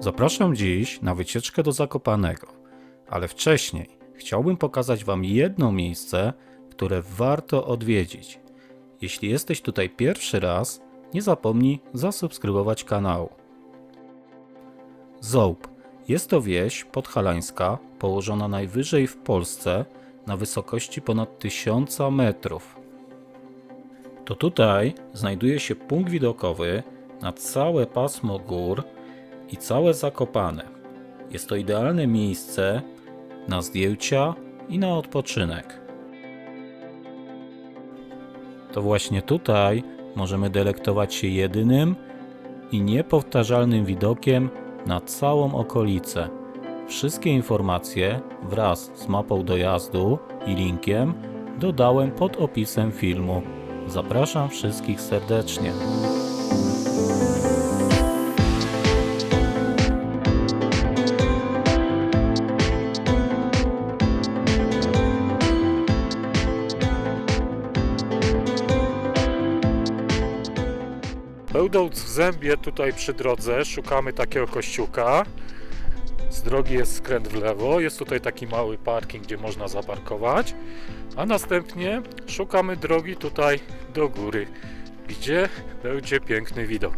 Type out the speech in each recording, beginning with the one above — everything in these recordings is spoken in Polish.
Zapraszam dziś na wycieczkę do Zakopanego, ale wcześniej chciałbym pokazać Wam jedno miejsce, które warto odwiedzić. Jeśli jesteś tutaj pierwszy raz, nie zapomnij zasubskrybować kanału. Zołb jest to wieś podhalańska, położona najwyżej w Polsce na wysokości ponad 1000 metrów. To tutaj znajduje się punkt widokowy na całe pasmo gór i całe Zakopane. Jest to idealne miejsce na zdjęcia i na odpoczynek. To właśnie tutaj możemy delektować się jedynym i niepowtarzalnym widokiem na całą okolicę. Wszystkie informacje wraz z mapą dojazdu i linkiem dodałem pod opisem filmu. Zapraszam wszystkich serdecznie. Będąc w Zębie tutaj przy drodze, szukamy takiego kościółka. Z drogi jest skręt w lewo, jest tutaj taki mały parking, gdzie można zaparkować. A następnie szukamy drogi tutaj do góry, gdzie będzie piękny widok.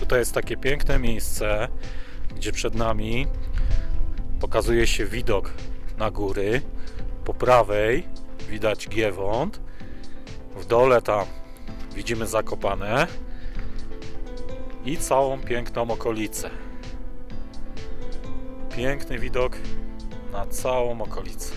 Tutaj jest takie piękne miejsce, gdzie przed nami pokazuje się widok na góry. Po prawej widać Giewont. W dole tam widzimy Zakopane i całą piękną okolicę. Piękny widok na całą okolicę.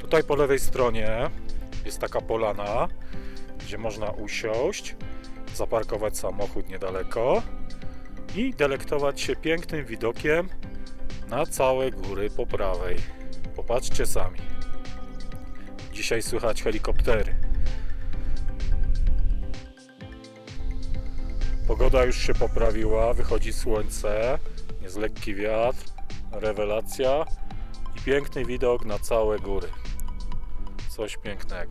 Tutaj po lewej stronie jest taka polana, gdzie można usiąść, zaparkować samochód niedaleko i delektować się pięknym widokiem na całe góry po prawej. Popatrzcie sami. Dzisiaj słychać helikoptery. Pogoda już się poprawiła, wychodzi słońce, jest lekki wiatr, rewelacja i piękny widok na całe góry. Coś pięknego.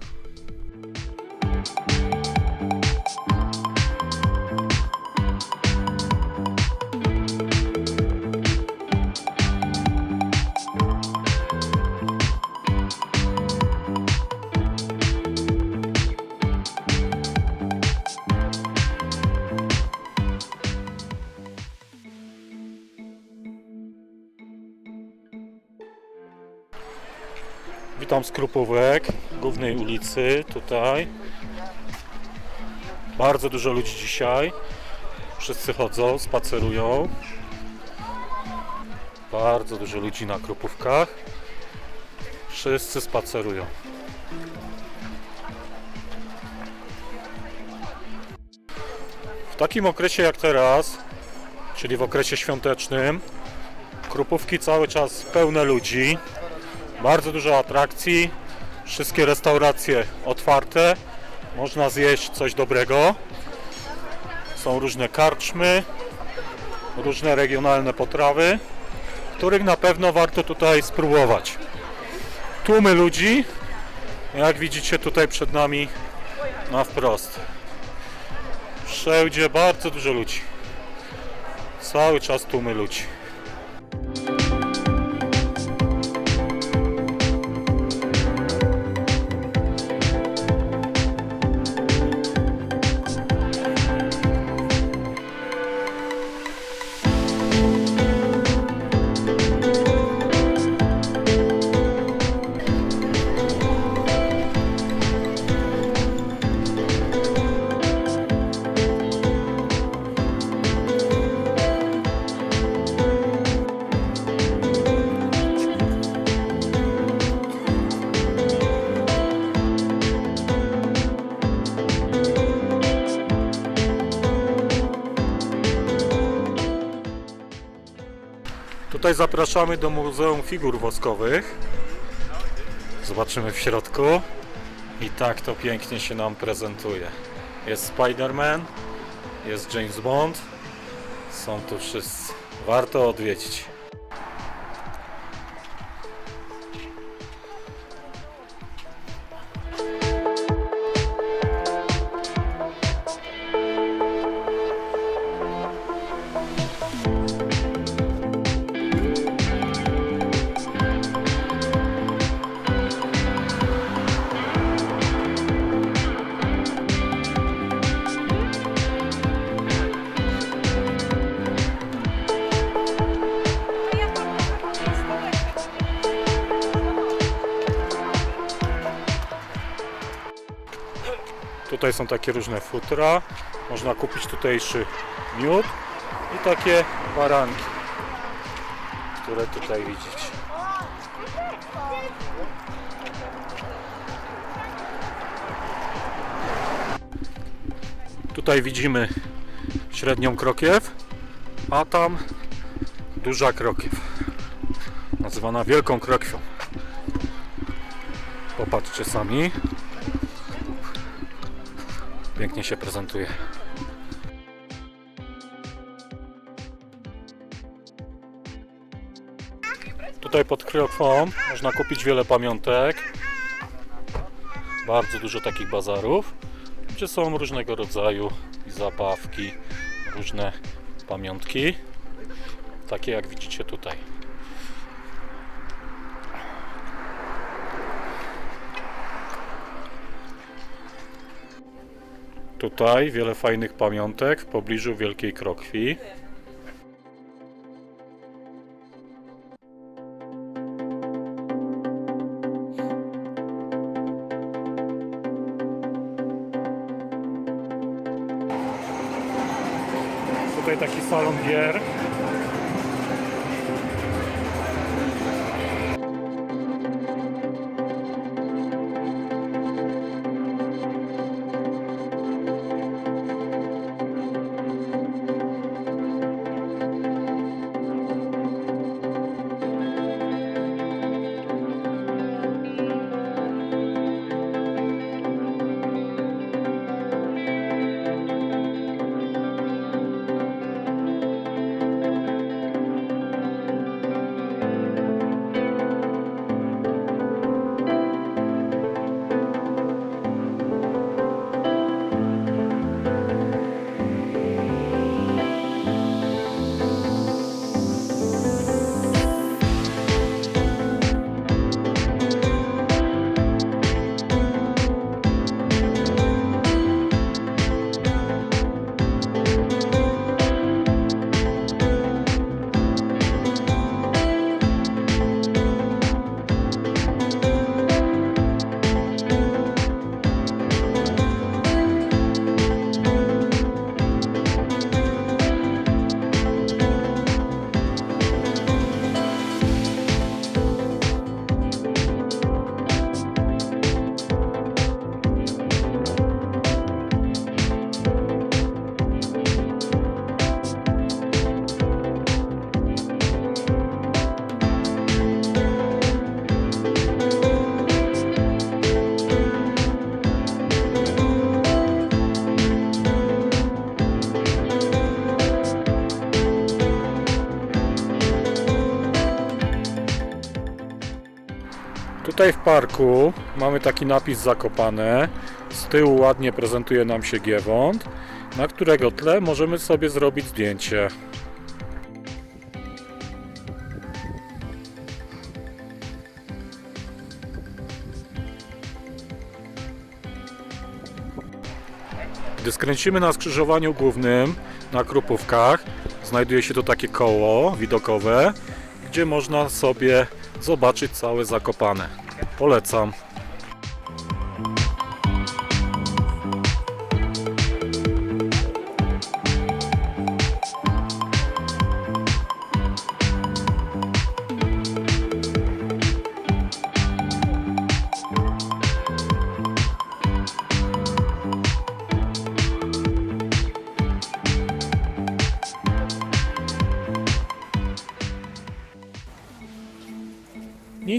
Witam z Krupówek, głównej ulicy tutaj. Bardzo dużo ludzi dzisiaj. Wszyscy chodzą, spacerują. Bardzo dużo ludzi na Krupówkach. Wszyscy spacerują. W takim okresie jak teraz, czyli w okresie świątecznym, Krupówki cały czas pełne ludzi. Bardzo dużo atrakcji, wszystkie restauracje otwarte, można zjeść coś dobrego. Są różne karczmy, różne regionalne potrawy, których na pewno warto tutaj spróbować. Tłumy ludzi, jak widzicie tutaj przed nami na wprost. Wszędzie bardzo dużo ludzi. Cały czas tłumy ludzi. Tutaj zapraszamy do Muzeum Figur Woskowych. Zobaczymy w środku. I tak to pięknie się nam prezentuje. Jest Spider-Man, jest James Bond, są tu wszyscy. Warto odwiedzić. Tutaj są takie różne futra. Można kupić tutejszy miód i takie baranki, które tutaj widzicie. Tutaj widzimy średnią krokiew, a tam duża krokiew, nazywana wielką krokwią. Popatrzcie sami. Pięknie się prezentuje. Tutaj pod Krokową można kupić wiele pamiątek. Bardzo dużo takich bazarów, gdzie są różnego rodzaju zabawki, różne pamiątki. Takie jak widzicie tutaj. Tutaj wiele fajnych pamiątek w pobliżu Wielkiej Krokwi. Tutaj taki salon gier. Tutaj w parku mamy taki napis Zakopane. Z tyłu ładnie prezentuje nam się Giewont, na którego tle możemy sobie zrobić zdjęcie. Gdy skręcimy na skrzyżowaniu głównym na Krupówkach, znajduje się tu takie koło widokowe, gdzie można sobie zobaczyć całe Zakopane. Polecam.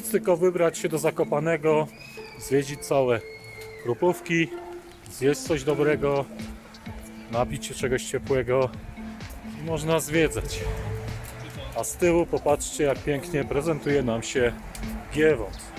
Tylko wybrać się do Zakopanego, zwiedzić całe grupówki, zjeść coś dobrego, napić się czegoś ciepłego i można zwiedzać. A z tyłu popatrzcie jak pięknie prezentuje nam się Giewont.